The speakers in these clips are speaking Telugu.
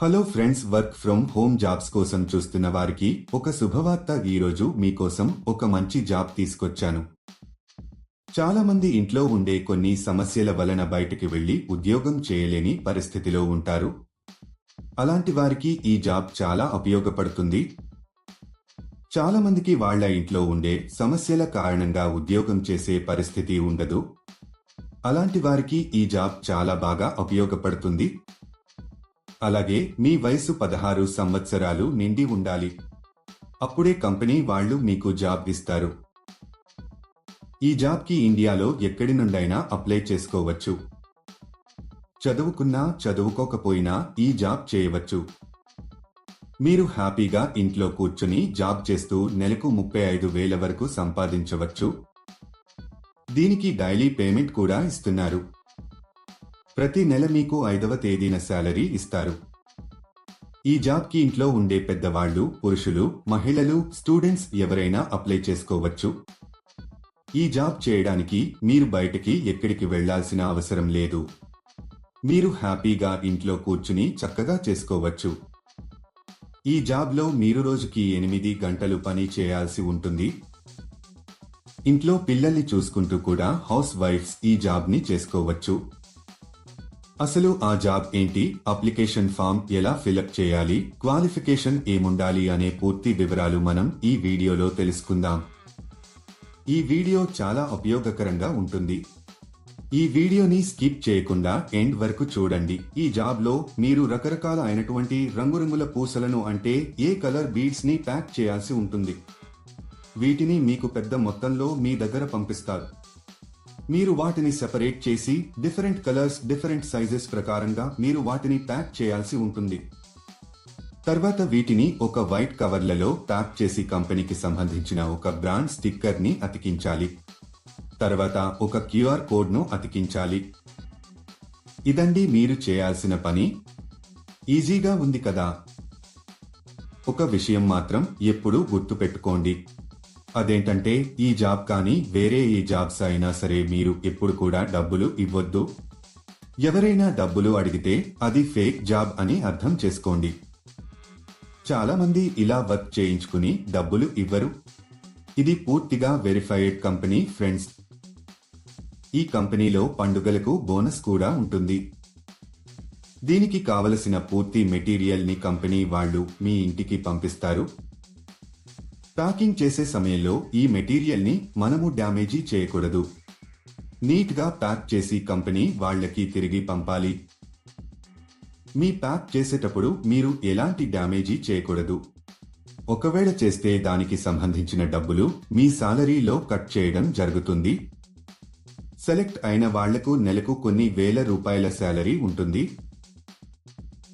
Hello friends work from home jobs కోసం చూస్తున్న వారికి ఒక శుభవార్త ఈరోజు మీకోసం ఒక మంచి జాబ్ తీసుకొచ్చాను. చాలా మంది ఇంట్లో ఉండే కొన్ని సమస్యల వలన బయటికి వెళ్ళి ఉద్యోగం చేయలేని పరిస్థితిలో ఉంటారు. అలాంటి వారికి ఈ జాబ్ చాలా ఉపయోగపడుతుంది. చాలా మందికి వాళ్ళ ఇంట్లో ఉండే సమస్యల కారణంగా ఉద్యోగం చేసే పరిస్థితి ఉండదు. అలాంటి వారికి ఈ జాబ్ చాలా బాగా ఉపయోగపడుతుంది. అలాగే మీ వయసు పదహారు సంవత్సరాలు నిండి ఉండాలి. అప్పుడే కంపెనీ వాళ్ళు మీకు జాబ్ ఇస్తారు. ఈ జాబ్కి ఇండియాలో ఎక్కడి నుండైనా అప్లై చేసుకోవచ్చు. చదువుకున్నా చదువుకోకపోయినా ఈ జాబ్ చేయవచ్చు. మీరు హ్యాపీగా ఇంట్లో కూర్చుని జాబ్ చేస్తూ నెలకు ముప్పై ఐదు వేల వరకు సంపాదించవచ్చు. దీనికి డైలీ పేమెంట్ కూడా ఇస్తున్నారు. ప్రతి నెల మీకు ఐదవ తేదీన శాలరీ ఇస్తారు. ఈ జాబ్కి ఇంట్లో ఉండే పెద్దవాళ్ళు పురుషులు మహిళలు స్టూడెంట్స్ ఎవరైనా అప్లై చేసుకోవచ్చు. ఈ జాబ్ చేయడానికి మీరు బయటికి ఎక్కడికి వెళ్ళాల్సిన అవసరం లేదు. మీరు హ్యాపీగా ఇంట్లో కూర్చుని చక్కగా చేసుకోవచ్చు. ఈ జాబ్లో మీరు రోజుకి ఎనిమిది గంటలు పని చేయాల్సి ఉంటుంది. ఇంట్లో పిల్లల్ని చూసుకుంటూ కూడా హౌస్ వైఫ్స్ ఈ జాబ్ని చేసుకోవచ్చు. అసలు ఆ జాబ్ ఏంటి? అప్లికేషన్ ఫామ్ ఎలా ఫిలప్ చేయాలి? క్వాలిఫికేషన్ ఏముండాలి అనే పూర్తి వివరాలు మనం ఈ వీడియోలో తెలుసుకుందాం. ఈ వీడియో చాలా ఉపయోగకరంగా ఉంటుంది. ఈ వీడియోని స్కిప్ చేయకుండా ఎండ్ వరకు చూడండి. ఈ జాబ్లో మీరు రకరకాల అయినటువంటి రంగురంగుల పూసలను అంటే ఏ కలర్ బీడ్స్ని ప్యాక్ చేయాల్సి ఉంటుంది. వీటిని మీకు పెద్ద మొత్తంలో మీ దగ్గర పంపిస్తారు. మీరు వాటిని సెపరేట్ చేసి డిఫరెంట్ కలర్స్ డిఫరెంట్ సైజెస్ ప్రకారంగా మీరు వాటిని ప్యాక్ చేయాల్సి ఉంటుంది. తర్వాత వీటిని ఒక వైట్ కవర్లలో ప్యాక్ చేసి కంపెనీకి సంబంధించిన ఒక బ్రాండ్ స్టిక్కర్ని అతికించాలి. తర్వాత ఒక క్యూఆర్ కోడ్ను అతికించాలి. ఇదండి మీరు చేయాల్సిన పని. ఈజీగా ఉంది కదా. ఒక విషయం మాత్రం ఎప్పుడూ గుర్తుపెట్టుకోండి. అదేంటంటే ఈ జాబ్ కానీ వేరే ఏ జాబ్స్ అయినా సరే మీరు ఎప్పుడు కూడా డబ్బులు ఇవ్వొద్దు. ఎవరైనా డబ్బులు అడిగితే అది ఫేక్ జాబ్ అని అర్థం చేసుకోండి. చాలా మంది ఇలా వర్క్ చేయించుకుని డబ్బులు ఇవ్వరు. ఇది పూర్తిగా వెరిఫైడ్ కంపెనీ ఫ్రెండ్స్. ఈ కంపెనీలో పండుగలకు బోనస్ కూడా ఉంటుంది. దీనికి కావలసిన పూర్తి మెటీరియల్ని కంపెనీ వాళ్ళు మీ ఇంటికి పంపిస్తారు. ప్యాకింగ్ చేసే సమయంలో ఈ మెటీరియల్ని మనము డ్యామేజీ చేయకూడదు. నీట్గా ప్యాక్ చేసి కంపెనీ వాళ్ళకి తిరిగి పంపాలి. మీ ప్యాక్ చేసేటప్పుడు మీరు ఎలాంటి డ్యామేజీ చేయకూడదు. ఒకవేళ చేస్తే దానికి సంబంధించిన డబ్బులు మీ సాలరీలో కట్ చేయడం జరుగుతుంది. సెలెక్ట్ అయిన వాళ్ళకు నెలకు కొన్ని వేల రూపాయల శాలరీ ఉంటుంది.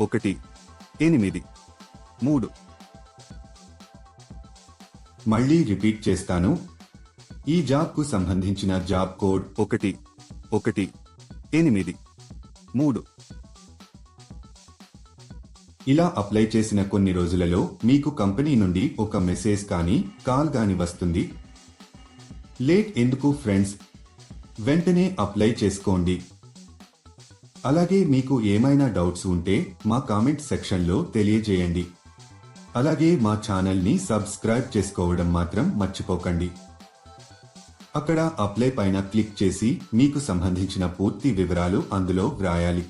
ఒకటి ఎనిమిది మూడు. మళ్ళీ రిపీట్ చేస్తాను. ఈ జాబ్కు సంబంధించిన జాబ్ కోడ్ ఒకటి ఒకటి ఎనిమిది మూడు. ఇలా అప్లై చేసిన కొన్ని రోజులలో మీకు కంపెనీ నుండి ఒక మెసేజ్ కానీ కాల్ గాని వస్తుంది. లేట్ ఎందుకు ఫ్రెండ్స్? వెంటనే అప్లై చేసుకోండి. అలాగే మీకు ఏమైనా డౌట్స్ ఉంటే మా కామెంట్ సెక్షన్లో తెలియజేయండి. అలాగే మా ఛానల్ని సబ్స్క్రైబ్ చేసుకోవడం మాత్రం మర్చిపోకండి. అక్కడ అప్లై పైన క్లిక్ చేసి మీకు సంబంధించిన పూర్తి వివరాలు అందులో వ్రాయాలి